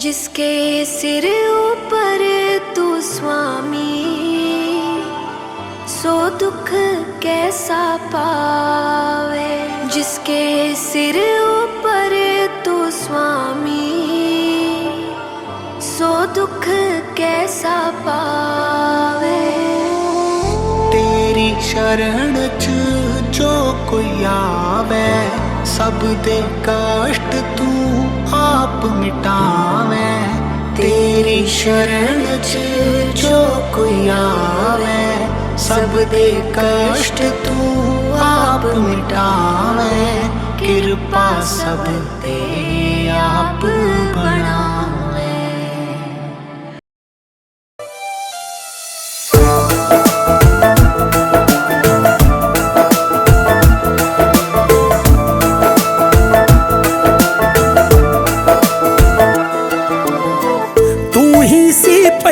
जिसके सिर ऊपर तू स्वामी सो दुख कैसा पावे जिसके सिर ऊपर तू स्वामी सो दुख कैसा पावे तेरी शरण च जो कोई आवे सब दे कष्ट तू ਆਪ ਮਿਟਾਵੇ, ਤੇਰੀ ਸ਼ਰਨ ਚ ਜੋ ਕੋਈ ਆਵੇ, ਸਭ ਦੇ ਕਸ਼ਟ ਤੂੰ ਆਪ ਮਿਟਾਵੇ, ਕਿਰਪਾ ਸਭ ਤੇ ਆਪ ਬਣਾਵੇ।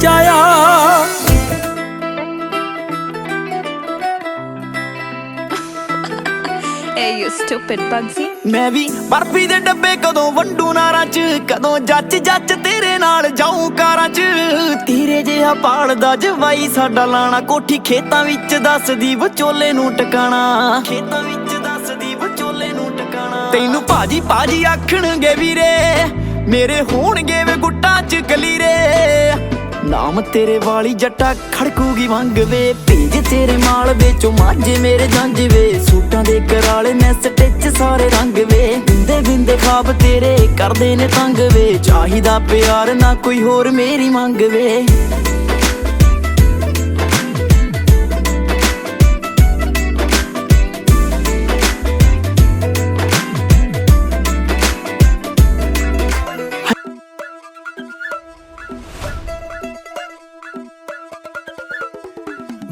ਜਾਇਆ। Hey, you stupid Bugsy. ਮੈਂ ਵੀ ਬਰਫੀ ਦੇ ਡੱਬੇ ਕਦੋਂ ਵੰਡੂ ਨਾਰਾਂ ਚ ਕਦੋਂ ਜੱਜ ਜੱਜ ਤੇਰੇ ਨਾਲ ਜਾਊਂ ਕਾਰਾਂ ਚ। ਤੇਰੇ ਜਿਹਾ ਪਾਲਦਾ ਜਵਾਈ ਸਾਡਾ ਲਾਣਾ ਕੋਠੀ ਖੇਤਾਂ ਵਿੱਚ ਦੱਸਦੀ ਵਿਚੋਲੇ ਨੂੰ ਟਿਕਾਣਾ। ਖੇਤਾਂ ਵਿੱਚ ਦੱਸਦੀ ਵਿਚੋਲੇ ਨੂੰ ਟਿਕਾਣਾ। ਤੈਨੂੰ ਭਾਜੀ ਭਾਜੀ ਆਖਣਗੇ ਵੀਰੇ ਮੇਰੇ ਹੋਣਗੇ ਵੇ ਗੁੱਟਾਂ ਚ ਕਲੀਰੇ ਨਾਮ ਤੇਰੇ ਵਾਲੀ ਜੱਟਾ ਖੜਕੂਗੀ ਵੰਗ ਵੇ। ਭੇਜ ਤੇਰੇ ਮਾਲ ਵਿੱਚੋਂ ਮਾਝੇ ਮੇਰੇ ਜੰਜ ਵੇ। ਸੂਟਾਂ ਦੇ ਕਰਾਲੇ ਮੈਂ ਸਟਿਚ ਸਾਰੇ ਰੰਗ ਵੇ। ਬਿੰਦੇ ਬਿੰਦੇ ਖਾਬ ਤੇਰੇ ਕਰਦੇ ਨੇ ਤੰਗ ਵੇ। ਚਾਹੀਦਾ ਪਿਆਰ ਨਾ ਕੋਈ ਹੋਰ ਮੇਰੀ ਮੰਗ ਵੇ।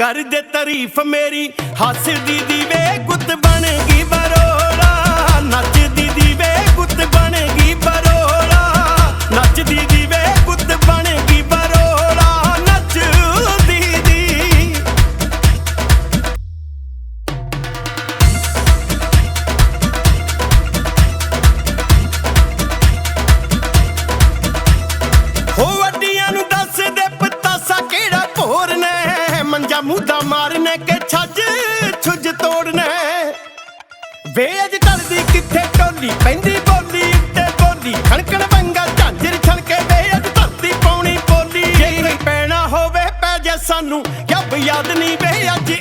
ਕਰ ਦੇ ਤਾਰੀਫ ਮੇਰੀ ਹੱਸਦੀ ਦੀ ਵੇ ਗੁੱਤ ਬਣ। ਮਾਰਨੇ ਕੇ ਛੱਜ, ਛੁੱਜ ਤੋੜਨੇ। ਵੇ ਅੱਜ ਟਲਦੀ ਕਿੱਥੇ ਟੋਲੀ, ਪੈਂਦੀ ਬੋਲੀ ਉੱਤੇ ਬੋਲੀ। ਖਣਕਣ ਵੰਗਾ ਝਾਂਜਰ ਛਣਕੇ ਵੇ ਅੱਜ ਧਰਤੀ ਪਾਉਣੀ ਬੋਲੀ। ਜੇ ਕੋਈ ਪੈਣਾ ਹੋਵੇ ਪੈ ਜਾ ਸਾਨੂੰ ਯੱਬ ਯਾਦ ਨਹੀਂ ਵੇ ਅੱਜ